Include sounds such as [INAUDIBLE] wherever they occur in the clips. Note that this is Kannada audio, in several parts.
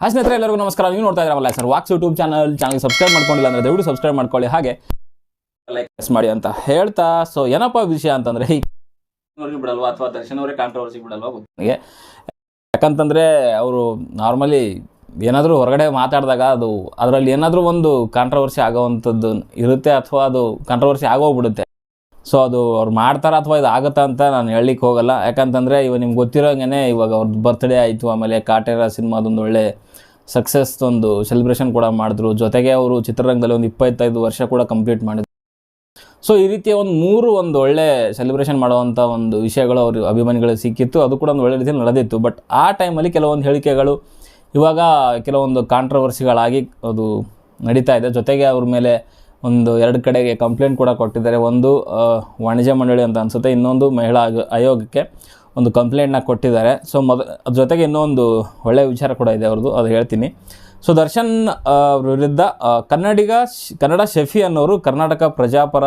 ಹಾಯ್ ಸ್ನೇಹಿತರೆ ಎಲ್ಲರಿಗೂ ನಮಸ್ಕಾರ. ನೀವು ನೋಡ್ತಾ ಇದ್ರಲ್ಲ sir walks YouTube channel channel subscribe ಮಾಡ್ಕೊಂಡಿಲ್ಲ ಅಂದ್ರೆ ದಯವಿಟ್ಟು ಸಬ್ಸ್ಕ್ರೈಬ್ ಮಾಡ್ಕೊಳ್ಳಿ. ಹಾಗೆ ಲೈಕ್ ಮಾಡಿ ಅಂತ ಹೇಳ್ತಾ. ಸೊ ಏನಪ್ಪ ವಿಷಯ ಅಂತಂದ್ರೆ ಈ ಬಿಡಲ್ವಾ? ಅಥವಾ ದರ್ಶನ್ ಅವರೇ ಕಾಂಟ್ರವರ್ಸಿ ಬಿಡಲ್ವಾ? ಗೊತ್ತು ನನಗೆ ಯಾಕಂತಂದ್ರೆ ಅವರು ನಾರ್ಮಲಿ ಏನಾದರೂ ಹೊರಗಡೆ ಮಾತಾಡಿದಾಗ ಅದು ಅದರಲ್ಲಿ ಏನಾದರೂ ಒಂದು ಕಾಂಟ್ರವರ್ಸಿ ಆಗೋವಂಥದ್ದು ಇರುತ್ತೆ ಅಥವಾ ಅದು ಕಾಂಟ್ರವರ್ಸಿ ಆಗೋಗ್ಬಿಡುತ್ತೆ. ಸೊ ಅದು ಅವ್ರು ಮಾಡ್ತಾರ ಅಥವಾ ಇದು ಆಗುತ್ತಾ ಅಂತ ನಾನು ಹೇಳಲಿಕ್ಕೆ ಹೋಗಲ್ಲ. ಯಾಕಂತಂದರೆ ಇವಾಗ ನಿಮ್ಗೆ ಗೊತ್ತಿರೋಂಗೆ ಇವಾಗ ಅವ್ರದ್ದು ಬರ್ತ್ಡೇ ಆಯಿತು, ಆಮೇಲೆ ಕಾಟೇರ ಸಿನಿಮಾದೊಂದು ಒಳ್ಳೆ ಸಕ್ಸಸ್ ಒಂದು ಸೆಲೆಬ್ರೇಷನ್ ಕೂಡ ಮಾಡಿದ್ರು. ಜೊತೆಗೆ ಅವರು ಚಿತ್ರರಂಗದಲ್ಲಿ ಒಂದು ಇಪ್ಪತ್ತೈದು ವರ್ಷ ಕೂಡ ಕಂಪ್ಲೀಟ್ ಮಾಡಿದ್ರು. ಸೊ ಈ ರೀತಿಯ ಒಂದು ಮೂರು ಒಂದು ಒಳ್ಳೆ ಸೆಲೆಬ್ರೇಷನ್ ಮಾಡುವಂಥ ಒಂದು ವಿಷಯಗಳು ಅವ್ರ ಅಭಿಮಾನಿಗಳಿಗೆ ಸಿಕ್ಕಿತ್ತು. ಅದು ಕೂಡ ಒಂದು ಒಳ್ಳೆ ರೀತಿಯಲ್ಲಿ ನಡೆದಿತ್ತು. ಬಟ್ ಆ ಟೈಮಲ್ಲಿ ಕೆಲವೊಂದು ಹೇಳಿಕೆಗಳು ಇವಾಗ ಕೆಲವೊಂದು ಕಾಂಟ್ರವರ್ಸಿಗಳಾಗಿ ಅದು ನಡೀತಾ ಇದೆ. ಜೊತೆಗೆ ಅವ್ರ ಮೇಲೆ ಒಂದು ಎರಡು ಕಡೆಗೆ ಕಂಪ್ಲೇಂಟ್ ಕೂಡ ಕೊಟ್ಟಿದ್ದಾರೆ. ಒಂದು ವಾಣಿಜ್ಯ ಮಂಡಳಿ ಅಂತ ಅನಿಸುತ್ತೆ. ಇನ್ನೊಂದು ಮಹಿಳಾ ಆಯೋ- ಆಯೋಗಕ್ಕೆ ಒಂದು ಕಂಪ್ಲೇಂಟ್ನ ಕೊಟ್ಟಿದ್ದಾರೆ. ಸೊ ಮೊದ, ಅದ್ರ ಜೊತೆಗೆ ಇನ್ನೊಂದು ಒಳ್ಳೆಯ ವಿಚಾರ ಕೂಡ ಇದೆ ಅವ್ರದ್ದು, ಅದು ಹೇಳ್ತೀನಿ. ಸೊ ದರ್ಶನ್ ವಿರುದ್ಧ ಕನ್ನಡಿಗ ಕನ್ನಡ ಶೆಫಿ ಅನ್ನೋರು ಕರ್ನಾಟಕ ಪ್ರಜಾಪರ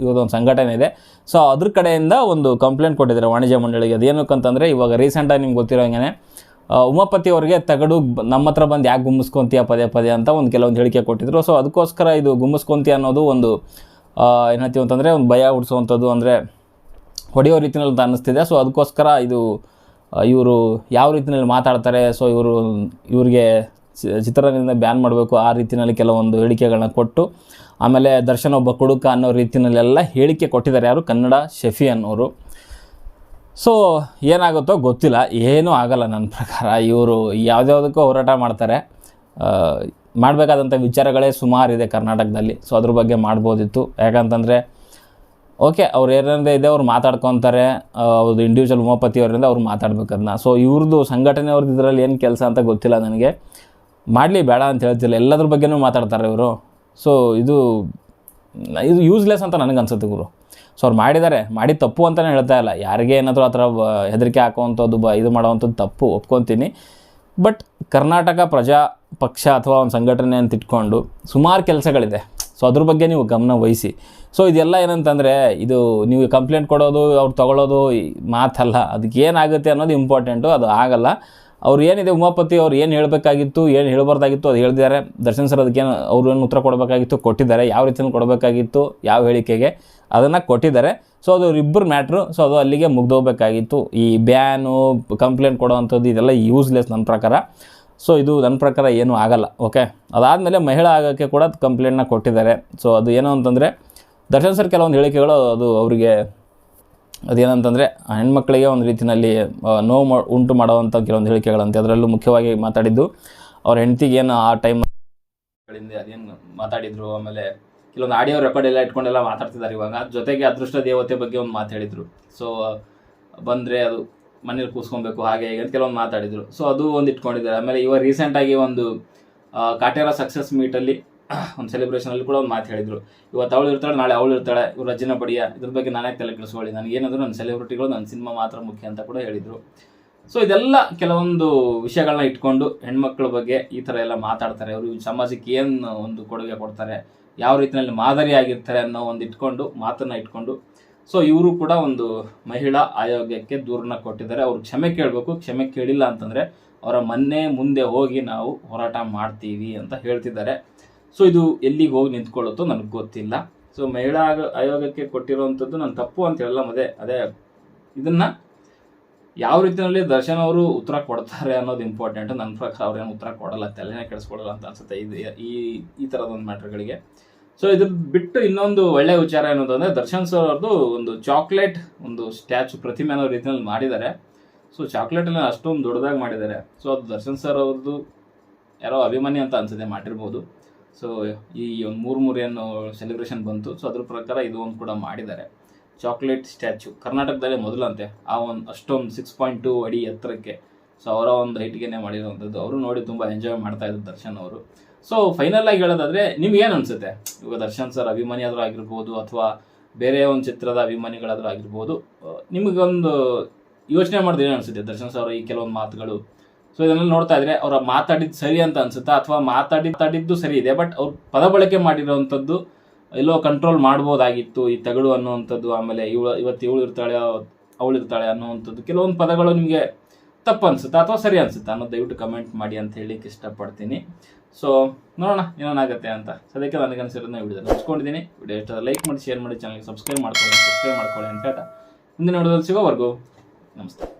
ಇವದೊಂದು ಸಂಘಟನೆ ಇದೆ. ಸೊ ಅದ್ರ ಕಡೆಯಿಂದ ಒಂದು ಕಂಪ್ಲೇಂಟ್ ಕೊಟ್ಟಿದ್ದಾರೆ ವಾಣಿಜ್ಯ ಮಂಡಳಿಗೆ. ಅದೇನಕ್ಕಂತಂದರೆ, ಇವಾಗ ರೀಸೆಂಟಾಗಿ ನಿಮ್ಗೆ ಗೊತ್ತಿರೋಂಗೆ ಉಮಾಪತಿ ಅವರಿಗೆ ತಗಡು ನಮ್ಮ ಹತ್ರ ಬಂದು ಯಾಕೆ ಗುಮ್ಮಿಸ್ಕೊಂತೀಯ ಪದೇ ಪದೇ ಅಂತ ಒಂದು ಕೆಲವೊಂದು ಹೇಳಿಕೆ ಕೊಟ್ಟಿದ್ರು. ಸೊ ಅದಕ್ಕೋಸ್ಕರ ಇದು ಗುಮ್ಮಿಸ್ಕೊಂತೀಯ ಅನ್ನೋದು ಒಂದು ಏನು ಅಂತಂದರೆ ಒಂದು ಭಯ ಹುಡ್ಸೋವಂಥದ್ದು ಅಂದರೆ ಹೊಡೆಯೋ ರೀತಿಯಲ್ಲಿ ಅಂತ ಅನ್ನಿಸ್ತಿದೆ. ಸೊ ಅದಕ್ಕೋಸ್ಕರ ಇದು ಇವರು ಯಾವ ರೀತಿಯಲ್ಲಿ ಮಾತಾಡ್ತಾರೆ? ಸೊ ಇವರು, ಇವರಿಗೆ ಚಿತ್ರರಂಗದಿಂದ ಬ್ಯಾನ್ ಮಾಡಬೇಕು ಆ ರೀತಿಯಲ್ಲಿ ಕೆಲವೊಂದು ಹೇಳಿಕೆಗಳನ್ನ ಕೊಟ್ಟು, ಆಮೇಲೆ ದರ್ಶನ ಒಬ್ಬ ಕುಡುಕ ಅನ್ನೋ ರೀತಿಯಲ್ಲೆಲ್ಲ ಹೇಳಿಕೆ ಕೊಟ್ಟಿದ್ದಾರೆ ಯಾರು? ಕನ್ನಡ ಶೆಫಿ ಅನ್ನೋರು ಸೊ ಏನಾಗುತ್ತೋ ಗೊತ್ತಿಲ್ಲ. ಏನೂ ಆಗಲ್ಲ ನನ್ನ ಪ್ರಕಾರ. ಇವರು ಯಾವುದ್ಯಾವುದಕ್ಕೂ ಹೋರಾಟ ಮಾಡ್ತಾರೆ. ಮಾಡಬೇಕಾದಂಥ ವಿಚಾರಗಳೇ ಸುಮಾರಿದೆ ಕರ್ನಾಟಕದಲ್ಲಿ. ಸೊ ಅದ್ರ ಬಗ್ಗೆ ಮಾಡ್ಬೋದಿತ್ತು. ಯಾಕಂತಂದರೆ, ಓಕೆ, ಅವ್ರು ಏನೇನಿದೆ ಇದೆ, ಅವ್ರು ಮಾತಾಡ್ಕೊತಾರೆ. ಅವ್ರದ್ದು ಇಂಡಿವಿಜುವಲ್ ಉಮಾಪತಿ ಅವರಿಂದ ಅವ್ರು ಮಾತಾಡ್ಬೇಕದನ್ನ ಸೊ ಇವ್ರದ್ದು ಸಂಘಟನೆ ಅವ್ರದ್ದು ಇದರಲ್ಲಿ ಏನು ಕೆಲಸ ಅಂತ ಗೊತ್ತಿಲ್ಲ ನನಗೆ. ಮಾಡಲಿ, ಬೇಡ ಅಂತ ಹೇಳ್ತಿಲ್ಲ. ಎಲ್ಲದ್ರ ಬಗ್ಗೆನೂ ಮಾತಾಡ್ತಾರೆ ಇವರು. ಸೊ ಇದು ಇದು ಯೂಸ್ಲೆಸ್ ಅಂತ ನನಗೆ ಅನ್ಸುತ್ತೆ ಗುರು. ಸೊ ಅವ್ರು ಮಾಡಿದ್ದಾರೆ ಮಾಡಿ ತಪ್ಪು ಅಂತಲೇ ಹೇಳ್ತಾ ಇಲ್ಲ. ಯಾರಿಗೆ ಏನಾದರೂ ಆ ಥರ ಹೆದರಿಕೆ ಹಾಕುವಂಥದ್ದು, ಬ ಇದು ಮಾಡುವಂಥದ್ದು ತಪ್ಪು, ಒಪ್ಕೊತೀನಿ. ಬಟ್ ಕರ್ನಾಟಕ ಪ್ರಜಾ ಪಕ್ಷ ಅಥವಾ ಒಂದು ಸಂಘಟನೆ ಅಂತ ಇಟ್ಕೊಂಡು ಸುಮಾರು ಕೆಲಸಗಳಿದೆ. ಸೊ ಅದ್ರ ಬಗ್ಗೆ ನೀವು ಗಮನ ವಹಿಸಿ. ಸೊ ಇದೆಲ್ಲ ಏನಂತಂದರೆ, ಇದು ನೀವು ಕಂಪ್ಲೇಂಟ್ ಕೊಡೋದು, ಅವ್ರು ತೊಗೊಳೋದು ಮಾತಲ್ಲ. ಅದಕ್ಕೆ ಏನಾಗುತ್ತೆ ಅನ್ನೋದು ಇಂಪಾರ್ಟೆಂಟು ಅದು ಆಗಲ್ಲ. ಅವ್ರು ಏನಿದೆ ಉಮಾಪತಿ ಅವ್ರು ಏನು ಹೇಳಬೇಕಾಗಿತ್ತು, ಏನು ಹೇಳಬಾರ್ದಾಗಿತ್ತು ಅದು ಹೇಳಿದ್ದಾರೆ ದರ್ಶನ್ ಸರ್ ಅದಕ್ಕೇನು ಅವ್ರು ಏನು ಉತ್ತರ ಕೊಡಬೇಕಾಗಿತ್ತು, ಕೊಟ್ಟಿದ್ದಾರೆ. ಯಾವ ರೀತಿಯಲ್ಲಿ ಕೊಡಬೇಕಾಗಿತ್ತು, ಯಾವ ಹೇಳಿಕೆಗೆ ಅದನ್ನು ಕೊಟ್ಟಿದ್ದಾರೆ. ಸೊ ಅದು ಇಬ್ಬರು ಮ್ಯಾಟ್ರು. ಸೊ ಅದು ಅಲ್ಲಿಗೆ ಮುಗ್ದೋಗ್ಬೇಕಾಗಿತ್ತು. ಈ ಬ್ಯಾನು, ಕಂಪ್ಲೇಂಟ್ ಕೊಡೋವಂಥದ್ದು ಇದೆಲ್ಲ ಯೂಸ್ಲೆಸ್ ನನ್ನ ಪ್ರಕಾರ. ಸೊ ಇದು ನನ್ನ ಪ್ರಕಾರ ಏನೂ ಆಗಲ್ಲ ಓಕೆ ಅದಾದಮೇಲೆ ಮಹಿಳಾ ಆಗೋಕ್ಕೆ ಕೂಡ ಕಂಪ್ಲೇಂಟ್ನ ಕೊಟ್ಟಿದ್ದಾರೆ. ಸೊ ಅದು ಏನು ಅಂತಂದರೆ, ದರ್ಶನ್ ಸರ್ ಕೆಲವೊಂದು ಹೇಳಿಕೆಗಳು ಅದು ಅವರಿಗೆ ಅದೇನಂತಂದರೆ, ಹೆಣ್ಮಕ್ಳಿಗೆ ಒಂದು ರೀತಿಯಲ್ಲಿ ನೋವು ಉಂಟು ಮಾಡುವಂಥ ಕೆಲವೊಂದು ಹೇಳಿಕೆಗಳಂತೆ, ಅದರಲ್ಲೂ ಮುಖ್ಯವಾಗಿ ಮಾತಾಡಿದ್ದು, ಅವ್ರ ಹೆಂಡತಿಗೇನು ಆ ಟೈಮ್ ಅದೇನು ಮಾತಾಡಿದ್ರು, ಆಮೇಲೆ ಕೆಲವೊಂದು ಆಡಿಯೋ ರೆಕಾರ್ಡ್ ಎಲ್ಲ ಇಟ್ಕೊಂಡೆಲ್ಲ ಮಾತಾಡ್ತಿದ್ದಾರೆ ಇವಾಗ. ಜೊತೆಗೆ ಅದೃಷ್ಟ ದೇವತೆ ಬಗ್ಗೆ ಒಂದು ಮಾತಾಡಿದ್ರು ಸೊ ಬಂದರೆ ಅದು ಮನೇಲಿ ಕೂಸ್ಕೊಬೇಕು ಹಾಗೆ ಹೀಗೆ ಅಂತ ಕೆಲವೊಂದು ಮಾತಾಡಿದ್ರು. ಸೊ ಅದು ಒಂದು ಇಟ್ಕೊಂಡಿದ್ದಾರೆ. ಆಮೇಲೆ ಇವಾಗ ರೀಸೆಂಟಾಗಿ ಒಂದು ಕಾಟೇರ ಸಕ್ಸಸ್ ಮೀಟಲ್ಲಿ [CLEARS THROAT] ಒಂದು ಸೆಲೆಬ್ರೇಷನಲ್ಲಿ ಕೂಡ ಒಂದು ಮಾತು ಹೇಳಿದ್ರು. ಇವತ್ತು ಅವಳು ಇರ್ತಾಳೆ, ನಾಳೆ ಅವಳು ಇರ್ತಾಳೆ, ಇವ್ರು ರಜನ ಬಡಿಯ ಇದ್ರ ಬಗ್ಗೆ ನಾನೇ ತಲೆ ಕೆಡಿಸ್ಕೊಳ್ಳಿ. ನನಗೆ ಏನಾದರೂ ನನ್ನ ಸೆಲೆಬ್ರಿಟಿಗಳು ನನ್ನ ಸಿನಿಮಾ ಮಾತ್ರ ಮುಖ್ಯ ಅಂತ ಕೂಡ ಹೇಳಿದರು. ಸೊ ಇದೆಲ್ಲ ಕೆಲವೊಂದು ವಿಷಯಗಳನ್ನ ಇಟ್ಕೊಂಡು ಹೆಣ್ಮಕ್ಳ ಬಗ್ಗೆ ಈ ಥರ ಎಲ್ಲ ಮಾತಾಡ್ತಾರೆ. ಅವರು ಸಮಾಜಕ್ಕೆ ಏನು ಒಂದು ಕೊಡುಗೆ ಕೊಡ್ತಾರೆ, ಯಾವ ರೀತಿಯಲ್ಲಿ ಮಾದರಿಯಾಗಿರ್ತಾರೆ ಅನ್ನೋ ಒಂದು ಇಟ್ಕೊಂಡು ಮಾತನ್ನ ಇಟ್ಕೊಂಡು ಸೊ ಇವರು ಕೂಡ ಒಂದು ಮಹಿಳಾ ಆಯೋಗಕ್ಕೆ ದೂರನ್ನ ಕೊಟ್ಟಿದ್ದಾರೆ. ಅವ್ರು ಕ್ಷಮೆ ಕೇಳಬೇಕು, ಕ್ಷಮೆ ಕೇಳಿಲ್ಲ ಅಂತಂದರೆ ಅವರ ಮೊನ್ನೆ ಮುಂದೆ ಹೋಗಿ ನಾವು ಹೋರಾಟ ಮಾಡ್ತೀವಿ ಅಂತ ಹೇಳ್ತಿದ್ದಾರೆ. ಸೊ ಇದು ಎಲ್ಲಿಗೆ ಹೋಗಿ ನಿಂತ್ಕೊಳ್ಳುತ್ತೋ ನನಗೆ ಗೊತ್ತಿಲ್ಲ. ಸೊ ಮಹಿಳಾ ಆಯೋಗಕ್ಕೆ ಕೊಟ್ಟಿರುವಂಥದ್ದು ನಾನು ತಪ್ಪು ಅಂತ ಹೇಳಲ್ಲ ಅದೇ ಅದೇ ಇದನ್ನ ಯಾವ ರೀತಿಯಲ್ಲಿ ದರ್ಶನ್ ಅವರು ಉತ್ತರ ಕೊಡ್ತಾರೆ ಅನ್ನೋದು ಇಂಪಾರ್ಟೆಂಟ್ ನನ್ನ ಪ್ರಕಾರ ಅವ್ರೇನು ಉತ್ತರ ಕೊಡಲ್ಲ, ತಲೆನೇ ಕೆಡಿಸ್ಕೊಡಲ್ಲ ಅಂತ ಅನ್ಸುತ್ತೆ ಇದು ಈ ಈ ಥರದೊಂದು ಮ್ಯಾಟ್ರ್ಗಳಿಗೆ. ಸೊ ಇದ್ರ ಬಿಟ್ಟು ಇನ್ನೊಂದು ಒಳ್ಳೆ ವಿಚಾರ ಏನದು ಅಂದರೆ ದರ್ಶನ್ ಸರ್ ಅವ್ರದ್ದು ಒಂದು ಚಾಕ್ಲೇಟ್, ಒಂದು ಸ್ಟ್ಯಾಚು ಪ್ರತಿಮೆ ಅನ್ನೋ ರೀತಿಯಲ್ಲಿ ಮಾಡಿದ್ದಾರೆ. ಸೊ ಚಾಕ್ಲೇಟನ್ನು ಅಷ್ಟೊಂದು ದೊಡ್ಡದಾಗಿ ಮಾಡಿದ್ದಾರೆ. ಸೊ ಅದು ದರ್ಶನ್ ಸರ್ ಅವ್ರದ್ದು ಯಾರೋ ಅಭಿಮಾನಿ ಅಂತ ಅನ್ಸುತ್ತೆ, ಮಾಡಿರ್ಬೋದು. ಸೊ ಈ ಒಂದು ಮೂರು ಮೂರು ಏನು ಸೆಲೆಬ್ರೇಷನ್ ಬಂತು. ಸೊ ಅದ್ರ ಪ್ರಕಾರ ಇದು ಒಂದು ಕೂಡ ಮಾಡಿದ್ದಾರೆ. ಚಾಕ್ಲೇಟ್ ಸ್ಟ್ಯಾಚು ಕರ್ನಾಟಕದಲ್ಲೇ ಮೊದಲಂತೆ. ಆ ಒಂದು ಅಷ್ಟೊಂದು ಸಿಕ್ಸ್ ಪಾಯಿಂಟ್ ಟು ಅಡಿ ಎತ್ತರಕ್ಕೆ. ಸೊ ಅವರ ಒಂದು ಹೈಟ್ಗೆನೆ ಮಾಡಿರುವಂಥದ್ದು. ಅವರು ನೋಡಿ ತುಂಬ ಎಂಜಾಯ್ ಮಾಡ್ತಾ ಇದ್ದರು ದರ್ಶನ್ ಅವರು. ಸೊ ಫೈನಲ್ ಆಗಿ ಹೇಳೋದಾದ್ರೆ ನಿಮ್ಗೇನು ಏನು ಅನ್ಸುತ್ತೆ? ಇವಾಗ ದರ್ಶನ್ ಸರ್ ಅಭಿಮಾನಿ ಆದರೂ ಆಗಿರ್ಬೋದು ಅಥವಾ ಬೇರೆ ಒಂದು ಚಿತ್ರದ ಅಭಿಮಾನಿಗಳಾದರೂ ಆಗಿರ್ಬೋದು ನಿಮಗೊಂದು ಯೋಚನೆ ಮಾಡಿದ್ರೆ ಏನು ಅನಿಸುತ್ತೆ ದರ್ಶನ್ ಸರ್ ಅವರ ಈ ಕೆಲವೊಂದು ಮಾತುಗಳು? ಸೊ ಇದನ್ನೆಲ್ಲ ನೋಡ್ತಾ ಇದ್ರೆ ಅವರ ಮಾತಾಡಿದ್ದು ಸರಿ ಅಂತ ಅನ್ಸುತ್ತಾ? ಅಥವಾ ಮಾತಾಡಿ ಮಾತಾಡಿದ್ದು ಸರಿ ಇದೆ ಬಟ್ ಅವ್ರು ಪದ ಬಳಕೆ ಮಾಡಿರೋವಂಥದ್ದು ಎಲ್ಲೋ ಕಂಟ್ರೋಲ್ ಮಾಡ್ಬೋದಾಗಿತ್ತು ಈ ತಗಡು ಅನ್ನುವಂಥದ್ದು, ಆಮೇಲೆ ಇವಳು ಇವತ್ತು ಇವಳು ಇರ್ತಾಳೆ, ಅವಳು ಇರ್ತಾಳೆ ಅನ್ನುವಂಥದ್ದು. ಕೆಲವೊಂದು ಪದಗಳು ನಿಮಗೆ ತಪ್ಪು ಅನ್ಸುತ್ತಾ ಅಥವಾ ಸರಿ ಅನ್ಸುತ್ತಾ ಅನ್ನೋದು ದಯವಿಟ್ಟು ಕಮೆಂಟ್ ಮಾಡಿ ಅಂತ ಹೇಳಲಿಕ್ಕೆ ಇಷ್ಟಪಡ್ತೀನಿ. ಸೊ ನೋಡೋಣ ಏನಾಗುತ್ತೆ ಅಂತ. ಸದ್ಯಕ್ಕೆ ನನಗೆ ಅನಿಸಿರೋದನ್ನ ವಿಡಿಯೋ ಹಚ್ಕೊಂಡಿದ್ದೀನಿ ವಿಡಿಯೋ ಇಷ್ಟ ಲೈಕ್ ಮಾಡಿ ಶೇರ್ ಮಾಡಿ ಚಾನಲ್ಗೆ ಸಬ್ಸ್ಕ್ರೈಬ್ ಮಾಡ್ಕೊಳ್ಳಿ ಸಬ್ಸ್ಕ್ರೈಬ್ ಮಾಡ್ಕೊಳ್ಳಿ ಅಂತ ಹೇಳ್ತಾ. ಮುಂದಿನ ವಿಡಿಯೋದಲ್ಲಿ ಸಿಗೋವರೆಗೂ ನಮಸ್ತೆ.